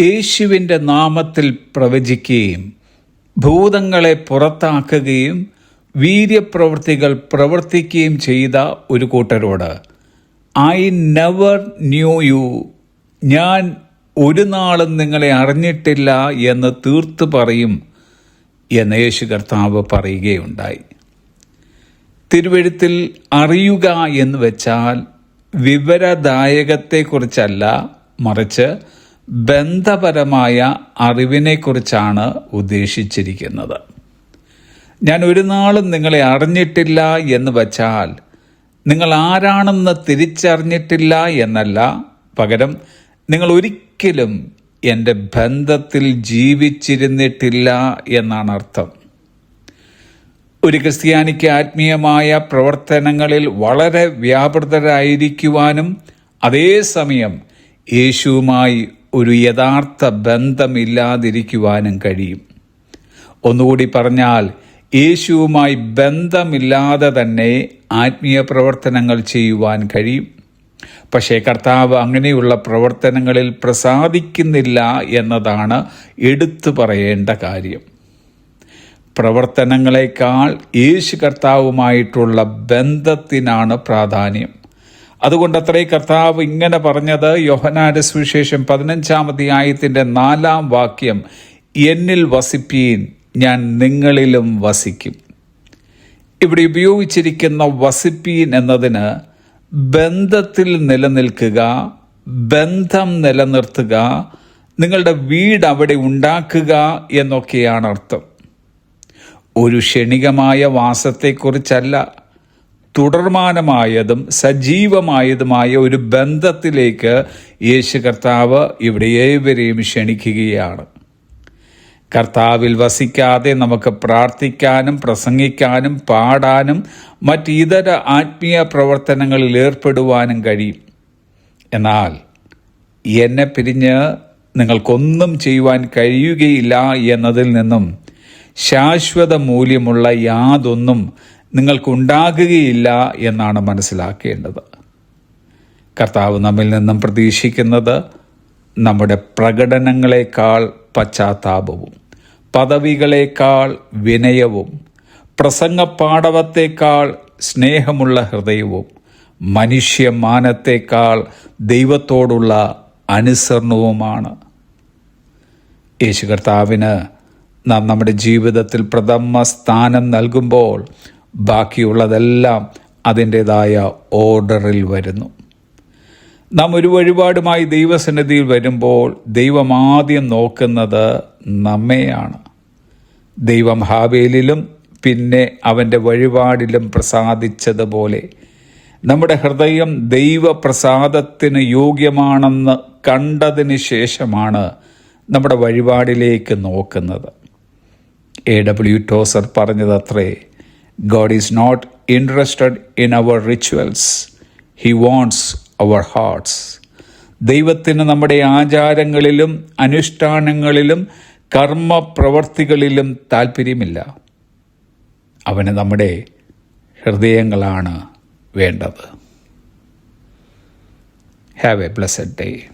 യേശുവിന്റെ നാമത്തിൽ പ്രവചിക്കുകയും ഭൂതങ്ങളെ പുറത്താക്കുകയും വീര്യപ്രവൃത്തികൾ പ്രവർത്തിക്കുകയും ചെയ്ത ഒരു കൂട്ടരോട് ഐ നെവർ ന്യൂ യു. ഞാൻ ഒരു നാളും നിങ്ങളെ അറിഞ്ഞിട്ടില്ല എന്ന് തീർത്തു പറയും എന്ന് യേശു കർത്താവ് പറയുകയുണ്ടായി. തിരുവഴുത്തിൽ അറിയുക എന്ന് വെച്ചാൽ വിവരദായകത്തെക്കുറിച്ചല്ല മറിച്ച് ബന്ധപരമായ അറിവിനെക്കുറിച്ചാണ് ഉദ്ദേശിച്ചിരിക്കുന്നത്. ഞാൻ ഒരു നാളും നിങ്ങളെ അറിഞ്ഞിട്ടില്ല എന്ന് വച്ചാൽ നിങ്ങൾ ആരാണെന്ന് തിരിച്ചറിഞ്ഞിട്ടില്ല എന്നല്ല പകരം നിങ്ങൾ ഒരിക്കലും എന്റെ ബന്ധത്തിൽ ജീവിച്ചിരുന്നിട്ടില്ല എന്നാണ് അർത്ഥം. ഒരു ക്രിസ്ത്യാനിക്ക് ആത്മീയമായ പ്രവർത്തനങ്ങളിൽ വളരെ വ്യാപൃതരായിരിക്കുവാനും അതേസമയം യേശുവുമായി ഒരു യഥാർത്ഥ ബന്ധമില്ലാതിരിക്കുവാനും കഴിയും. ഒന്നുകൂടി പറഞ്ഞാൽ യേശുവുമായി ബന്ധമില്ലാതെ തന്നെ ആത്മീയ പ്രവർത്തനങ്ങൾ ചെയ്യുവാൻ കഴിയും. പക്ഷേ കർത്താവ് അങ്ങനെയുള്ള പ്രവർത്തനങ്ങളിൽ പ്രസാദിക്കുന്നില്ല എന്നതാണ് എടുത്തു പറയേണ്ട കാര്യം. പ്രവർത്തനങ്ങളെക്കാൾ യേശു കർത്താവുമായിട്ടുള്ള ബന്ധത്തിനാണ് പ്രാധാന്യം. അതുകൊണ്ട് അത്രേ കർത്താവ് ഇങ്ങനെ പറഞ്ഞത് യോഹനാന്റെ സുവിശേഷം പതിനഞ്ചാം അധ്യായത്തിന്റെ നാലാം വാക്യം എന്നിൽ വസിപ്പീൻ ഞാൻ നിങ്ങളിലും വസിക്കും. ഇവിടെ ഉപയോഗിച്ചിരിക്കുന്ന വസിപ്പീൻ എന്നതിന് ബന്ധത്തിൽ നിലനിൽക്കുക ബന്ധം നിലനിർത്തുക നിങ്ങളുടെ വീട് അവിടെ ഉണ്ടാക്കുക എന്നൊക്കെയാണ് അർത്ഥം. ഒരു ക്ഷണികമായ വാസത്തെക്കുറിച്ചല്ല തുടർമാനമായതും സജീവമായതുമായ ഒരു ബന്ധത്തിലേക്ക് യേശു കർത്താവ് ഇവിടെ ഏവരെയും ക്ഷണിക്കുകയാണ്. കർത്താവിൽ വസിക്കാതെ നമുക്ക് പ്രാർത്ഥിക്കാനും പ്രസംഗിക്കാനും പാടാനും മറ്റ് ഇതര ആത്മീയ പ്രവർത്തനങ്ങളിൽ ഏർപ്പെടുവാനും കഴിയും. എന്നാൽ എന്നെ പിരിഞ്ഞ് നിങ്ങൾക്കൊന്നും ചെയ്യുവാൻ കഴിയുകയില്ല എന്നതിൽ നിന്നും ശാശ്വത മൂല്യമുള്ള യാതൊന്നും നിങ്ങൾക്കുണ്ടാകുകയില്ല എന്നാണ് മനസ്സിലാക്കേണ്ടത്. കർത്താവ് നമ്മിൽ നിന്നും പ്രതീക്ഷിക്കുന്നത് നമ്മുടെ പ്രകടനങ്ങളെക്കാൾ പശ്ചാത്താപവും പദവികളേക്കാൾ വിനയവും പ്രസംഗപാടവത്തേക്കാൾ സ്നേഹമുള്ള ഹൃദയവും മനുഷ്യമാനത്തേക്കാൾ ദൈവത്തോടുള്ള അനുസരണവുമാണ്. യേശു കർത്താവിന് നാം നമ്മുടെ ജീവിതത്തിൽ പ്രഥമ സ്ഥാനം നൽകുമ്പോൾ ബാക്കിയുള്ളതെല്ലാം അതിന്റെതായ ഓർഡറിൽ വരുന്നു. നാം ഒരു വഴിപാടുമായി ദൈവസന്നിധിയിൽ വരുമ്പോൾ ദൈവം ആദ്യം നോക്കുന്നത് നമ്മെയാണ്. ദൈവം ഹാവേലിലും പിന്നെ അവന്റെ വഴിപാടിലും പ്രസാദിച്ചതുപോലെ നമ്മുടെ ഹൃദയം ദൈവപ്രസാദത്തിന് യോഗ്യമാണെന്ന് കണ്ടതിന് ശേഷമാണ് നമ്മുടെ വഴിപാടിലേക്ക് നോക്കുന്നത്. എ ഡബ്ല്യു ടോസർ പറഞ്ഞതത്രേ God is not interested in our rituals he wants our hearts ദൈവത്തിന് നമ്മുടെ ആചാരങ്ങളിലും അനുഷ്ഠാനങ്ങളിലും കർമ്മ പ്രവർത്തികളിലും താല്പര്യമില്ല അവന് നമ്മുടെ ഹൃദയങ്ങളാണ് വേണ്ടത്. Have A blessed day